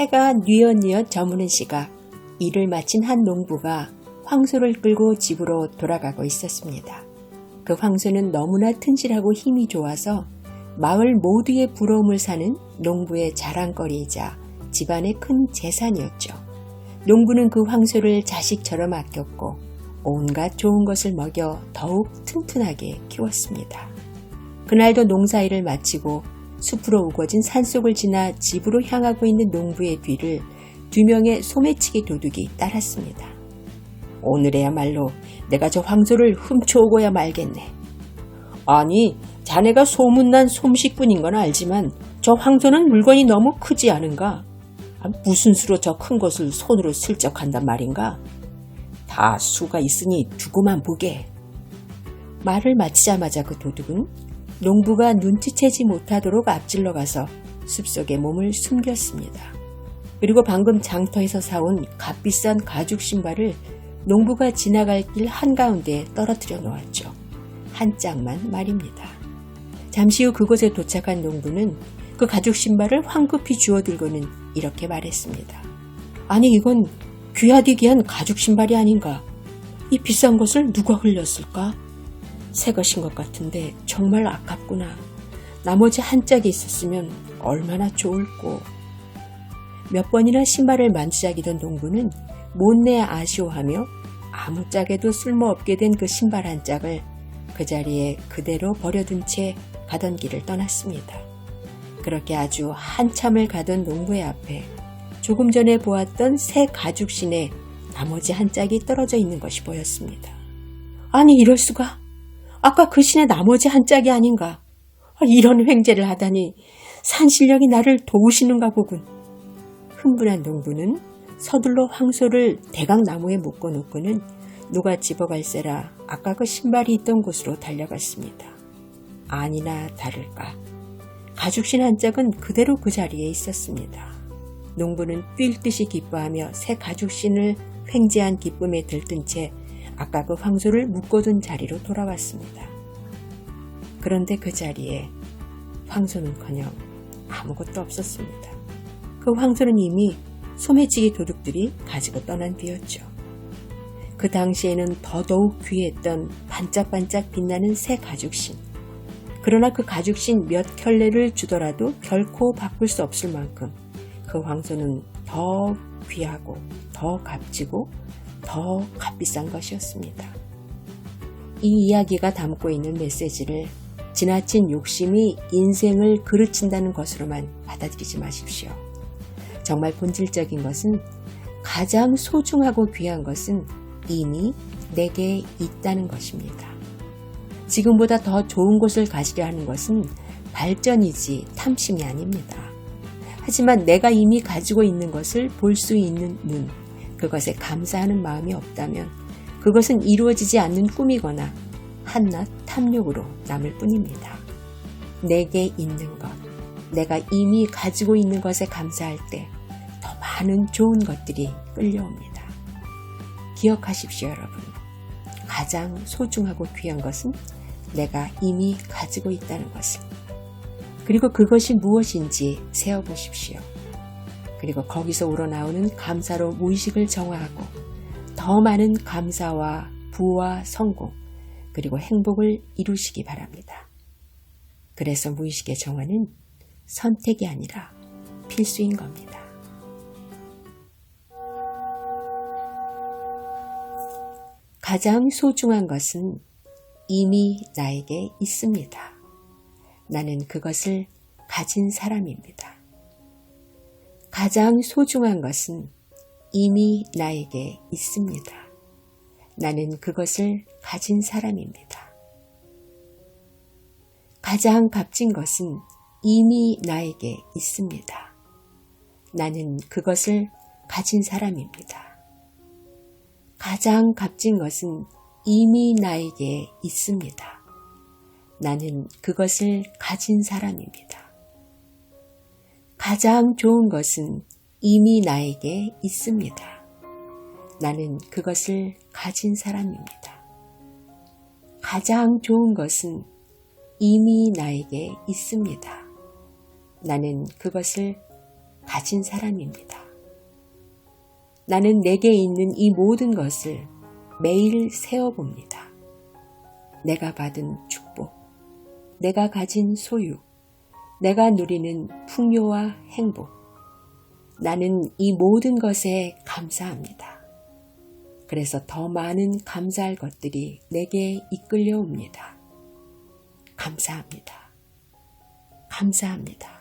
해가 뉘엿뉘엿 저무는 시각 일을 마친 한 농부가 황소를 끌고 집으로 돌아가고 있었습니다. 그 황소는 너무나 튼실하고 힘이 좋아서 마을 모두의 부러움을 사는 농부의 자랑거리이자 집안의 큰 재산이었죠. 농부는 그 황소를 자식처럼 아꼈고 온갖 좋은 것을 먹여 더욱 튼튼하게 키웠습니다. 그날도 농사일을 마치고 숲으로 우거진 산속을 지나 집으로 향하고 있는 농부의 뒤를 두 명의 소매치기 도둑이 따랐습니다. 오늘에야말로 내가 저 황소를 훔쳐오고야 말겠네. 아니, 자네가 소문난 솜씨꾼인 건 알지만 저 황소는 물건이 너무 크지 않은가? 아, 무슨 수로 저 큰 것을 손으로 슬쩍 한단 말인가? 다 수가 있으니 두고만 보게. 말을 마치자마자 그 도둑은 농부가 눈치채지 못하도록 앞질러 가서 숲속에 몸을 숨겼습니다. 그리고 방금 장터에서 사온 값비싼 가죽 신발을 농부가 지나갈 길 한가운데에 떨어뜨려 놓았죠. 한 짝만 말입니다. 잠시 후 그곳에 도착한 농부는 그 가죽 신발을 황급히 주워들고는 이렇게 말했습니다. 아니 이건 귀하디 귀한 가죽 신발이 아닌가? 이 비싼 것을 누가 흘렸을까? 새 것인 것 같은데 정말 아깝구나. 나머지 한 짝이 있었으면 얼마나 좋을꼬. 몇 번이나 신발을 만지작이던 농부는 못내 아쉬워하며 아무 짝에도 쓸모없게 된 그 신발 한 짝을 그 자리에 그대로 버려둔 채 가던 길을 떠났습니다. 그렇게 아주 한참을 가던 농부의 앞에 조금 전에 보았던 새 가죽신에 나머지 한 짝이 떨어져 있는 것이 보였습니다. 아니 이럴 수가? 아까 그 신의 나머지 한 짝이 아닌가? 이런 횡재를 하다니 산신령이 나를 도우시는가 보군. 흥분한 농부는 서둘러 황소를 대강 나무에 묶어놓고는 누가 집어갈세라 아까 그 신발이 있던 곳으로 달려갔습니다. 아니나 다를까. 가죽신 한 짝은 그대로 그 자리에 있었습니다. 농부는 뛸 듯이 기뻐하며 새 가죽신을 횡재한 기쁨에 들뜬 채 아까 그 황소를 묶어둔 자리로 돌아왔습니다. 그런데 그 자리에 황소는커녕 아무것도 없었습니다. 그 황소는 이미 소매치기 도둑들이 가지고 떠난 뒤였죠. 그 당시에는 더더욱 귀했던 반짝반짝 빛나는 새 가죽신. 그러나 그 가죽신 몇 켤레를 주더라도 결코 바꿀 수 없을 만큼 그 황소는 더 귀하고 더 값지고 더 값비싼 것이었습니다. 이 이야기가 담고 있는 메시지를 지나친 욕심이 인생을 그르친다는 것으로만 받아들이지 마십시오. 정말 본질적인 것은 가장 소중하고 귀한 것은 이미 내게 있다는 것입니다. 지금보다 더 좋은 곳을 가지려 하는 것은 발전이지 탐심이 아닙니다. 하지만 내가 이미 가지고 있는 것을 볼 수 있는 눈, 그것에 감사하는 마음이 없다면 그것은 이루어지지 않는 꿈이거나 한낱 탐욕으로 남을 뿐입니다. 내게 있는 것, 내가 이미 가지고 있는 것에 감사할 때 더 많은 좋은 것들이 끌려옵니다. 기억하십시오, 여러분. 가장 소중하고 귀한 것은 내가 이미 가지고 있다는 것을. 그리고 그것이 무엇인지 세어보십시오. 그리고 거기서 우러나오는 감사로 무의식을 정화하고 더 많은 감사와 부와 성공, 그리고 행복을 이루시기 바랍니다. 그래서 무의식의 정화는 선택이 아니라 필수인 겁니다. 가장 소중한 것은 이미 나에게 있습니다. 나는 그것을 가진 사람입니다. 가장 소중한 것은 이미 나에게 있습니다. 나는 그것을 가진 사람입니다. 가장 값진 것은 이미 나에게 있습니다. 나는 그것을 가진 사람입니다. 가장 값진 것은 이미 나에게 있습니다. 나는 그것을 가진 사람입니다. 가장 좋은 것은 이미 나에게 있습니다. 나는 그것을 가진 사람입니다. 가장 좋은 것은 이미 나에게 있습니다. 나는 그것을 가진 사람입니다. 나는 내게 있는 이 모든 것을 매일 세어봅니다. 내가 받은 축복, 내가 가진 소유, 내가 누리는 풍요와 행복. 나는 이 모든 것에 감사합니다. 그래서 더 많은 감사할 것들이 내게 이끌려 옵니다. 감사합니다. 감사합니다.